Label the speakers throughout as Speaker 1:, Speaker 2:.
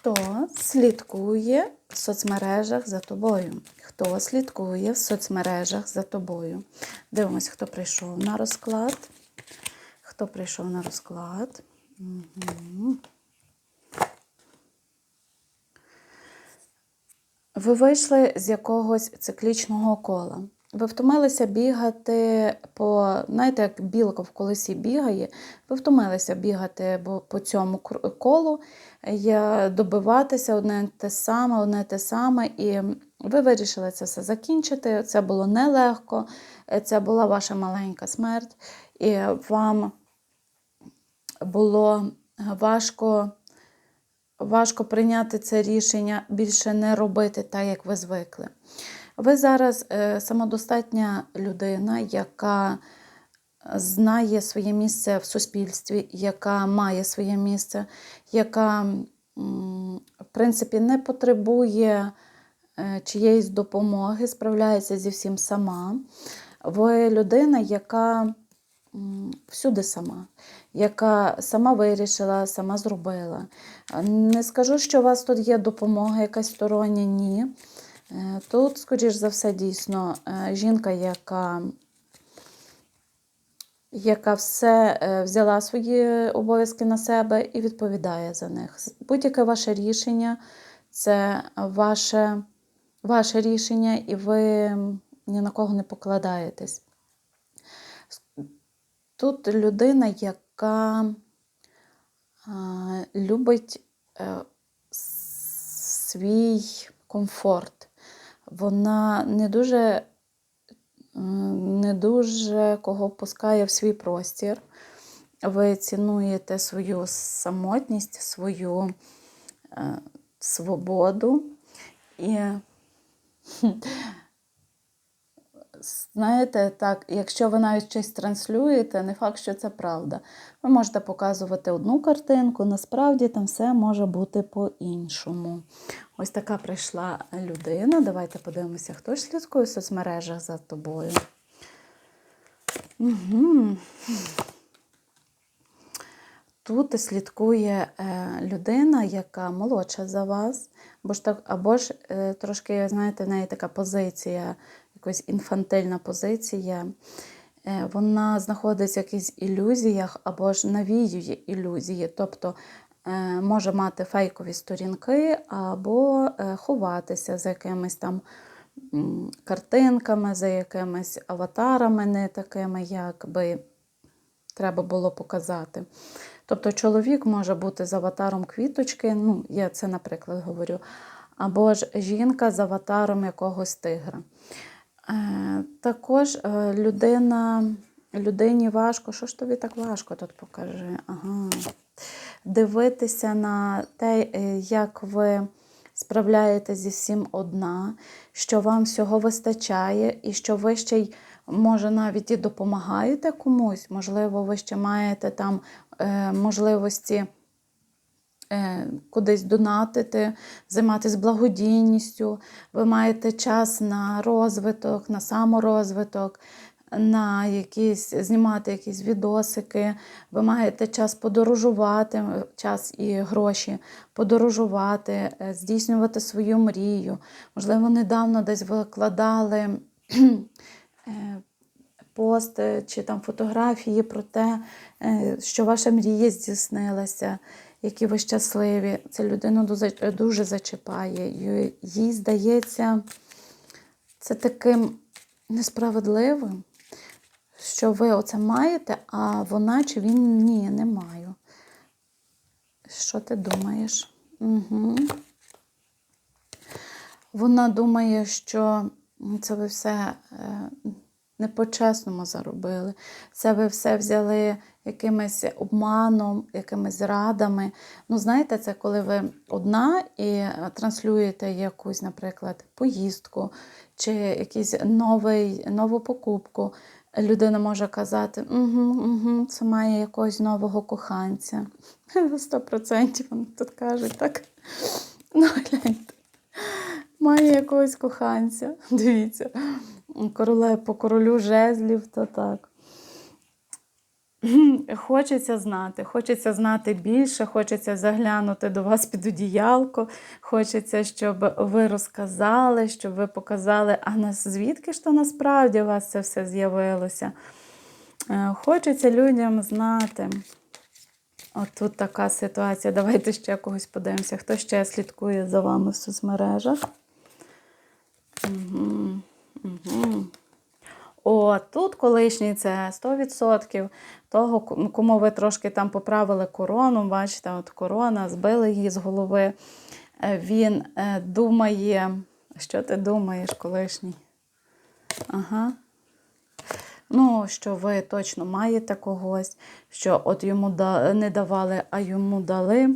Speaker 1: Хто слідкує в соцмережах за тобою? Хто слідкує в соцмережах за тобою? Дивимось, хто прийшов на розклад. Хто прийшов на розклад? Угу. Ви вийшли з якогось циклічного кола. Ви втомилися бігати по, знаєте, як білка в колесі бігає, ви втомилися бігати по цьому колу, добиватися одне те саме, одне те саме, і ви вирішили це все закінчити. Це було нелегко, це була ваша маленька смерть, і вам було важко важко прийняти це рішення більше не робити так, як ви звикли. Ви зараз е, самодостатня людина, яка знає своє місце в суспільстві, яка має своє місце, яка, в принципі, не потребує е, чиєїсь допомоги, справляється зі всім сама. Ви людина, яка всюди сама, яка сама вирішила, сама зробила. Не скажу, що у вас тут є допомога якась стороння, ні. Тут, скоріш за все, дійсно е, жінка, яка, яка все е, взяла свої обов'язки на себе і відповідає за них. Будь-яке ваше рішення це ваше, ваше рішення, і ви ні на кого не покладаєтесь. Тут людина, яка любить е, свій комфорт. Вона не дуже, не дуже кого пускає в свій простір. Ви цінуєте свою самотність, свою е, свободу. І знаєте, так, якщо ви навіть щось транслюєте, не факт, що це правда. Ви можете показувати одну картинку, насправді там все може бути по-іншому. Ось така прийшла людина. Давайте подивимося, хто ж слідкує в соцмережах за тобою. Угу. Тут слідкує е, людина, яка молодша за вас, або ж, так, або ж е, трошки, знаєте, в неї така позиція, якась інфантильна позиція. Е, Вона знаходиться в якихось ілюзіях або ж навіює ілюзії, тобто е, може мати фейкові сторінки, або е, ховатися за якимись там картинками, за якимись аватарами, не такими, як би треба було показати. Тобто чоловік може бути з аватаром квіточки, ну, я це, наприклад, говорю, або ж жінка з аватаром якогось тигра. Е, також е, людина, людині важко, що ж тобі так важко тут покажи? Ага. Дивитися на те, е, як ви справляєтесь зі всім одна, що вам всього вистачає, і що ви ще й, може, навіть і допомагаєте комусь, можливо, ви ще маєте там можливості кудись донатити, займатися благодійністю, ви маєте час на розвиток, на саморозвиток, на якісь, знімати якісь відосики, ви маєте час подорожувати, час і гроші, подорожувати, е, здійснювати свою мрію. Можливо, недавно десь викладали е, пост е, чи там фотографії про те, е, що ваша мрія здійснилася, які ви щасливі. Це людину дуже- зачіпає. Їй- Їй здається, це таким несправедливим, що ви оце маєте, а вона чи він ні, не маю. Що ти думаєш? Угу. Вона думає, що це ви все е, не по-чесному заробили. Це ви все взяли якимось обманом, якимись зрадами. Ну, знаєте, це коли ви одна і транслюєте якусь, наприклад, поїздку чи якийсь новий, нову покупку. Людина може казати, угу, угу, це має якогось нового коханця. Сто процентів вони тут кажуть, так? Ну, гляньте. Має якогось коханця. Дивіться. Короле по королю жезлів, то так. Хочеться знати, хочеться знати більше, хочеться заглянути до вас під одіялко, хочеться, щоб ви розказали, щоб ви показали, а на звідки ж то насправді у вас це все з'явилося. Е, Хочеться людям знати. От тут така ситуація. Давайте ще когось подивимося. Хто ще слідкує за вами в соцмережах? Угу. Угу. О, тут колишній це 100% того, кому ви трошки там поправили корону, бачите, от корона, збили її з голови. Е, Він е, думає, що ти думаєш, колишній? Ага. Ну, що ви точно маєте когось, що от йому не давали, а йому дали.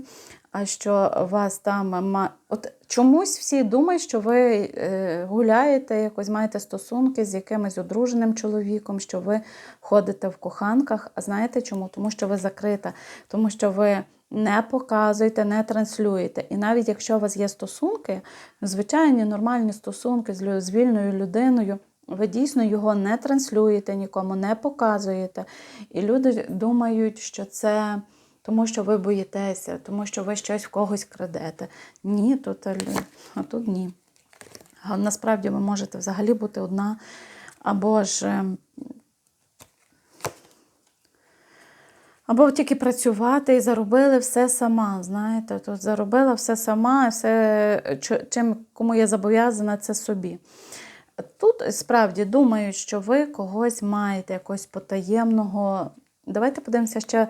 Speaker 1: А що вас там. От чомусь всі думають, що ви е, гуляєте, якось маєте стосунки з якимось одруженим чоловіком, що ви ходите в коханках. А знаєте чому? Тому що ви закрита, тому що ви не показуєте, не транслюєте. І навіть якщо у вас є стосунки, звичайні нормальні стосунки з вільною людиною. Ви дійсно його не транслюєте нікому, не показуєте. І люди думають, що це тому, що ви боїтеся, тому що ви щось в когось крадете. Ні, тут, е, а тут ні. А насправді ви можете взагалі бути одна, або ж. ем, Або тільки працювати і заробили все сама. Знаєте, тут заробила все сама, все, чим кому я зобов'язана, це собі. Тут справді думають, що ви когось маєте, якогось потаємного. Давайте подивимося ще е,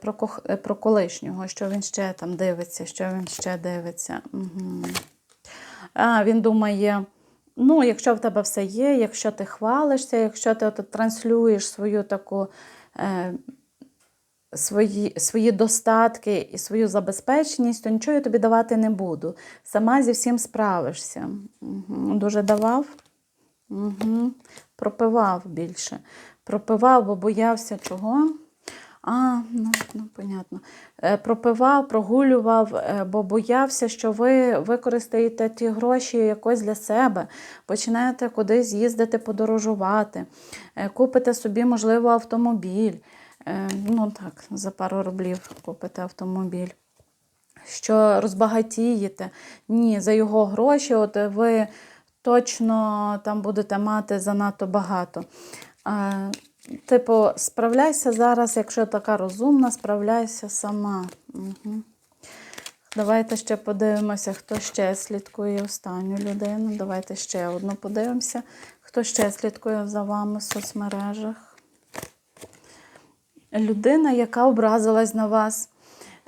Speaker 1: про, кох... е, про колишнього, що він ще там дивиться, що він ще дивиться. Угу. А, він думає. Ну, якщо в тебе все є, якщо ти хвалишся, якщо ти от транслюєш свою таку е, свої, свої достатки і свою забезпеченість, то нічого я тобі давати не буду. Сама зі всім справишся. Угу. Дуже давав. Угу. Пропивав більше. Пропивав, бо боявся чого. А, ну, ну понятно. Е, Пропивав, прогулював, е, бо боявся, що ви використаєте ті гроші якось для себе, починаєте кудись їздити, подорожувати, е, купите собі, можливо, автомобіль. Ну так, за пару рублів купите автомобіль. Що розбагатієте. Ні, за його гроші, от ви точно там будете мати занадто багато. Типу, справляйся зараз, якщо така розумна, справляйся сама. Угу. Давайте ще подивимося, хто ще слідкує останню людину. Давайте ще одну подивимося, хто ще слідкує за вами в соцмережах. Людина, яка образилась на вас,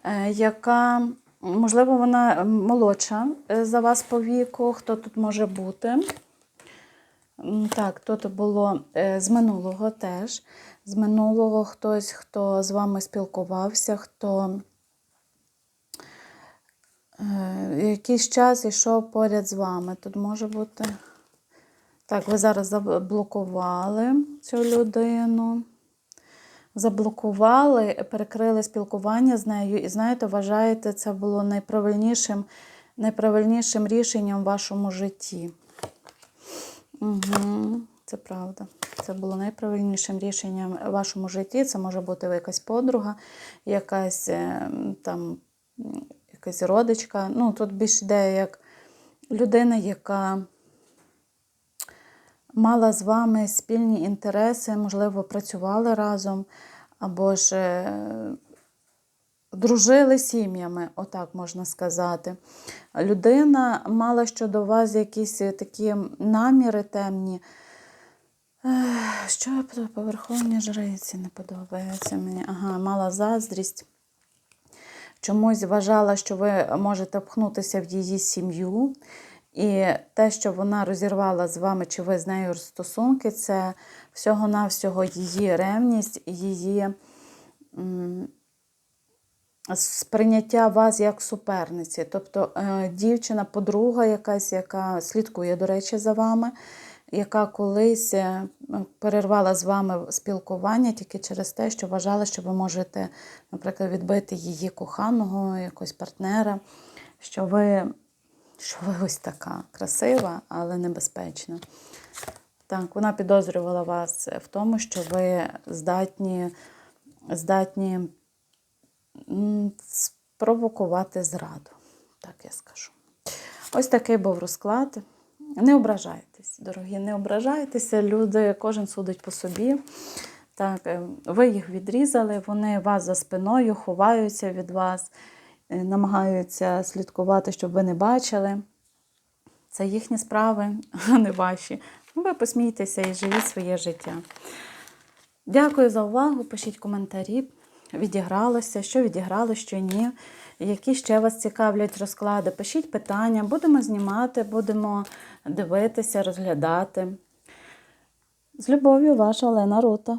Speaker 1: е, яка, можливо, вона молодша е, за вас по віку, хто тут може бути. Так, тут було е, з минулого теж. З минулого хтось, хто з вами спілкувався, хто е, якийсь час йшов поряд з вами. Тут може бути. Так, ви зараз заблокували цю людину. Заблокували, перекрили спілкування з нею, і знаєте, вважаєте, це було найправильнішим, найправильнішим рішенням в вашому житті. Угу, це правда. Це було найправильнішим рішенням в вашому житті. Це може бути якась подруга, якась е, там якась родичка. Ну, тут більш йде як людина, яка мала з вами спільні інтереси, можливо, працювали разом, або ж е, дружили сім'ями, отак можна сказати. Людина мала щодо вас якісь такі наміри темні. Що по верховній жриці не подобається мені? Ага, мала заздрість. Чомусь вважала, що ви можете впхнутися в її сім'ю. І те, що вона розірвала з вами, чи ви з нею стосунки, це всього-навсього її ревність, її сприйняття вас як суперниці. Тобто е, дівчина, подруга якась, яка слідкує, до речі, за вами, яка колись е, перервала з вами спілкування тільки через те, що вважала, що ви можете, наприклад, відбити її коханого, якогось партнера, що ви, що ви ось така красива, але небезпечна. Так, вона підозрювала вас в тому, що ви здатні здатні спровокувати зраду, так я скажу. Ось такий був розклад. Не ображайтесь, дорогі, не ображайтеся. Люди, кожен судить по собі. Так, е, ви їх відрізали, вони вас за спиною ховаються від вас, е, намагаються слідкувати, щоб ви не бачили. Це їхні справи, а не ваші. Ви посмійтеся і живіть своє життя. Дякую за увагу. Пишіть коментарі. Відігралося, що відіграло, що ні. Які ще вас цікавлять розклади. Пишіть питання, будемо знімати, будемо дивитися, розглядати. З любов'ю, ваша Олена Рута.